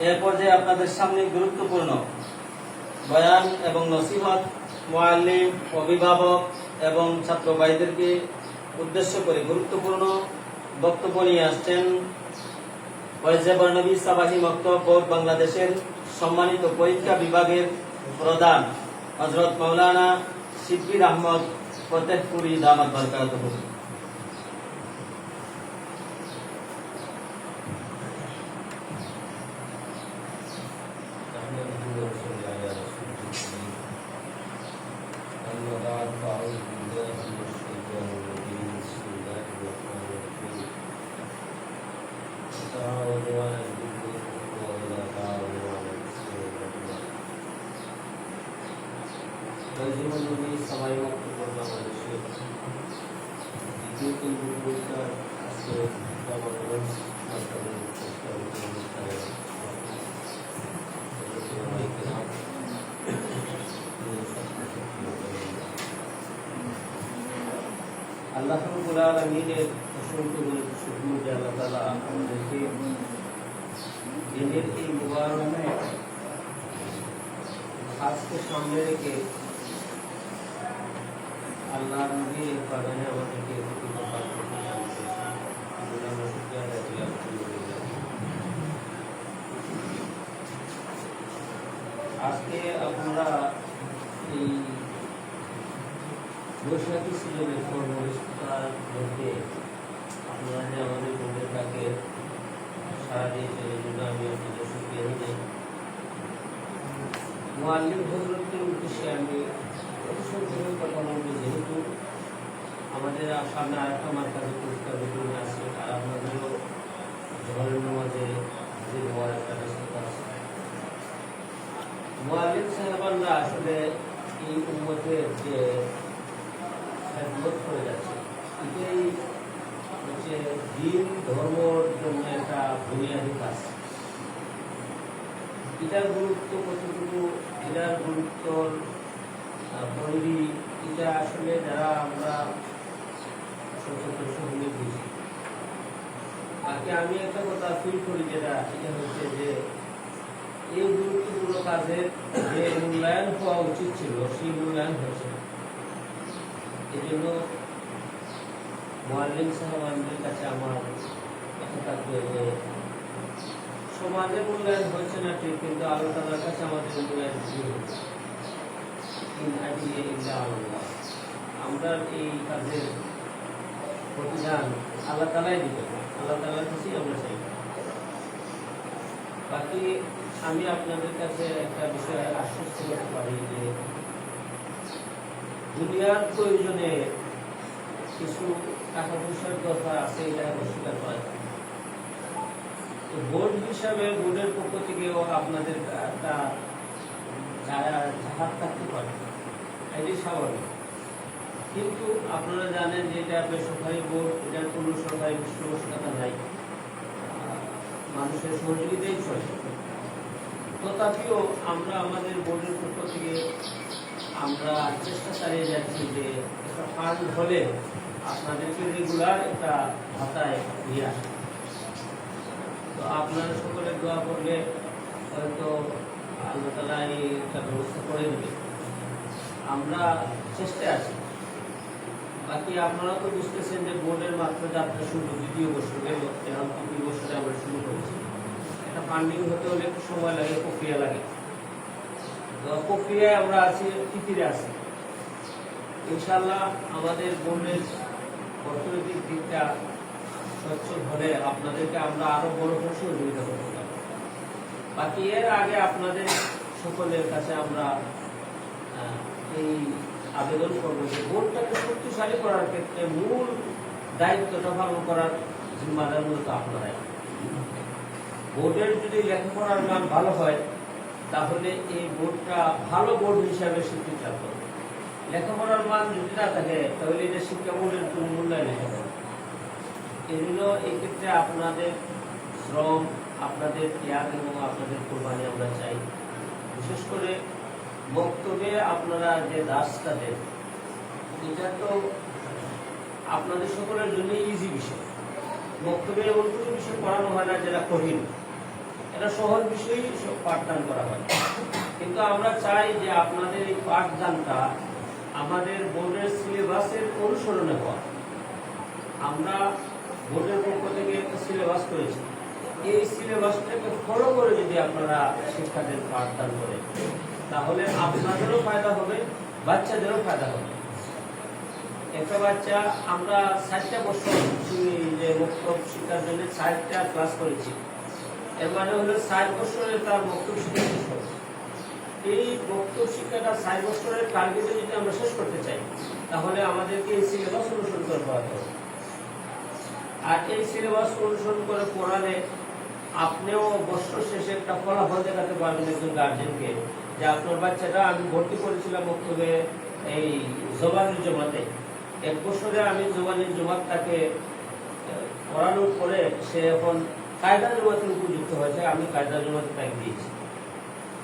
এর যে আপনাদের সামনে গুরুত্বপূর্ণ বয়ান এবং নসিহত মোয়াল্লিম, অভিভাবক এবং ছাত্র ভাইদেরকে উদ্দেশ্য করে গুরুত্বপূর্ণ বক্তব্য নিয়ে আসছেন ফয়েজে বর্ণবী সাবাহি মক্তব বোর্ড বাংলাদেশের সম্মানিত পরীক্ষা বিভাগের প্রধান হজরত মৌলানা শিব্বির আহমদ ফতেহপুরি দামাত বরকাত জীবনী সবাই মুক্ত করবে বাংলাদেশের দ্বিতীয় কেন্দ্রীয় পরীক্ষা আজকে জমাগ্রহণ মাধ্যমে চেষ্টা করতে অনুষ্ঠানে আল্লাহ রব্বুল আলামিনের অসংখ্য গুণ শুকর যে আল্লাহ তাআলা আমাদেরকে দিনের এই মুবারক আজকে সামনে রেখে আল্লাহ নবী এই বাগানে আমাদেরকে একত্রিত। আজকে আপনারা এই বৈশাখী সিজনের আপনারা আমাদের এই জন্য আমি আপনাদের হজরতের উদ্দেশ্যে আমি অতি কথা বলব যেহেতু আমাদের সামনে আরেকটা মার্কাজে পুরস্কার আছে আর আপনাদেরও জহরের নামাজে যে হওয়ার একটা ব্যস্ততা আছে মোয়াল্লিম সাহেবানরা আসলে এই উন্মতের যে খেদমত করে যাচ্ছে এটাই হচ্ছে দিন ধর্মর জন্য একটা বুনিয়াদী কাজ। এটার গুরুত্ব কতটুকু? এটার গুরুত্ব পরিধি এটা আসলে যারা আমরা সচেতন সকলে বুঝি। আজকে আমি একটা কথা ফিল করি যেটা এটা হচ্ছে যে এই গুরুত্বপূর্ণ কাজের যে মূল্যায়ন হওয়া উচিত ছিল, সেই মূল্যায়ন হয়েছে। এই জন্য মোয়াল্লিম সাহেবানদের কাছে আমার সমাজে মূল্যায়ন হচ্ছে না ঠিক, কিন্তু আল্লাহ তালার কাছে আমাদের মূল্যায়ন। আমরা এই কাজের প্রতিদান আল্লাহ তালাই দিতে আল্লাহ তালার কাছেই আমরা চাই। বাকি আমি আপনাদের কাছে একটা বিষয়ে আশ্বস্ত করতে পারি যে, দুনিয়ার প্রয়োজনে কিছু বোর্ডের পক্ষ আপনাদের একটা থাকতে পারে। এটি স্বাভাবিক। কিন্তু আপনারা জানেন যে এটা বেসরকারি বোর্ড এটার কোনো সরকারি পৃষ্ঠপোষকতা নাই। মানুষের সহযোগিতাই চলে। তথাপিও আমরা আমাদের বোর্ডের পক্ষ থেকে আমরা চেষ্টা চালিয়ে যাচ্ছি যে একটা ফান্ড হলে আপনাদেরকে রেগুলার একটা ভাতায় নিয়ে আসা। তো আপনারা সকলে দোয়া করলে হয়তো আল্লাহ তালা একটা ব্যবস্থা করে দেবে। আমরা চেষ্টায় আছি। বাকি আপনারা তো বুঝতেছেন যে বোর্ডের মাত্র যাত্রা শুরু, দ্বিতীয় বছর গেল এখন তৃতীয় বছরে আমরা শুরু করেছি। একটা ফান্ডিং হতে হলে একটু সময় লাগে, প্রক্রিয়া লাগে। প্রক্রিয়ায় আমরা আছি, তিতিরে আছি। ইনশাল্লাহ আমাদের বোর্ডের অর্থনৈতিক দিকটা সচ্ছল হলে আপনাদেরকে আমরা আরও বড় সহযোগিতা করতে পারব বাকি এর আগে আপনাদের সকলের কাছে আমরা এই আবেদন করব যে বোর্ডটাকে শক্তিশালী করার ক্ষেত্রে মূল দায়িত্বটা পালন করার জিম্মাদার মূলত আপনারাই। বোর্ডের যদি লেখাপড়ার মান ভালো হয়, তাহলে এই বোর্ডটা ভালো বোর্ড হিসাবে স্বীকৃতি লাভ করবে। লেখাপড়ার মান যদি না থাকে, তাহলে এটা শিক্ষা বোর্ডের কোনো মূল্যায়ন না। এগুলো এই ক্ষেত্রে আপনাদের শ্রম, আপনাদের ত্যাগ এবং আপনাদের কোরবানি আমরা চাই। বিশেষ করে বক্তব্যে আপনারা যে দাসটা দেন, এটা তো আপনাদের সকলের জন্য ইজি বিষয়। বক্তব্যে এমন কিছু বিষয় পড়ানো হয় না যেটা কঠিন। এটা সহজ বিষয়ই পাঠদান করা হয়। কিন্তু আমরা চাই যে আপনাদের এই পাঠদানটা আমাদের বোর্ডের সিলেবাসের অনুসরণে হওয়া আমরা বোর্ডের পক্ষ থেকে একটা সিলেবাস করেছি। এই সিলেবাসটাকে ফলো করে যদি আপনারা শিক্ষাদের পাঠদান করেন, তাহলে আপনাদেরও ফায়দা হবে, বাচ্চাদেরও ফায়দা হবে। একটা বাচ্চা, আমরা ষাটটা বছর যে বক্তব্য শিক্ষার জন্য ষাটটা ক্লাস করেছি। এর মানে হলো ষাট বছরে তার বক্তব্য শিক্ষা এই বক্তব্য শিক্ষাটা ষাট বছরের টার্গেটে যদি আমরা শেষ করতে চাই, তাহলে আমাদেরকে এই সিলেবাস অনুসরণ করে পড়াতে হবে। আর এই সিলেবাস অনুসরণ করে পড়ালে আপনিও বছর শেষে একটা ফলাফল দেখাতে পারবেন একজন গার্জেনকে যে আপনার বাচ্চাটা আমি ভর্তি করেছিলাম বক্তব্যে এই জবানের জমাতে। এক বছরে আমি জবানের জমাত তাকে পড়ানোর পরে সে এখন কায়দা জমাতে উপযুক্ত হয়েছে, আমি কায়দা জমাতে তাকে দিয়েছি।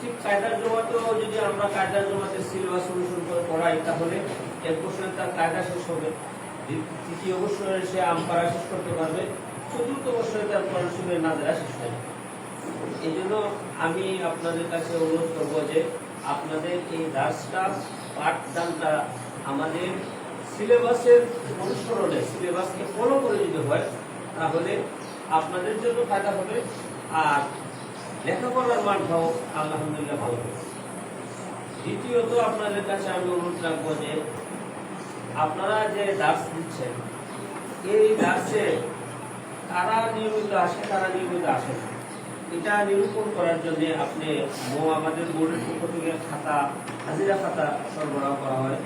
ঠিক কায়দার জমাতেও যদি আমরা কায়দার জমাতে সিলেবাস অনুসরণ করে পড়াই, তাহলে এক তার কায়দা শেষ হবে। তৃতীয় সে শেষ করতে পারবে, চতুর্থ বছরে তার পড়াশোনায় নাজরা শেষ হবে এই জন্য আমি আপনাদের কাছে অনুরোধ করব যে আপনাদের এই দাসটা পাঠদানটা আমাদের সিলেবাসের অনুসরণে সিলেবাসকে ফলো করে যদি হয়, তাহলে আপনাদের জন্য ফায়দা হবে। আর লেখাপড়ার মানটাও আলহামদুলিল্লাহ ভালো। হবে দ্বিতীয়ত আপনাদের কাছে আমি অনুরোধ রাখব যে, আপনারা যে দাস দিচ্ছেন, এই দাসে কারা নিয়মিত আসে, কারা নিয়মিত আসে না। এটা নিরূপণ করার জন্য আপনি মো- আমাদের বোর্ডের পক্ষ থেকে খাতা, হাজিরা খাতা সরবরাহ করা হয়।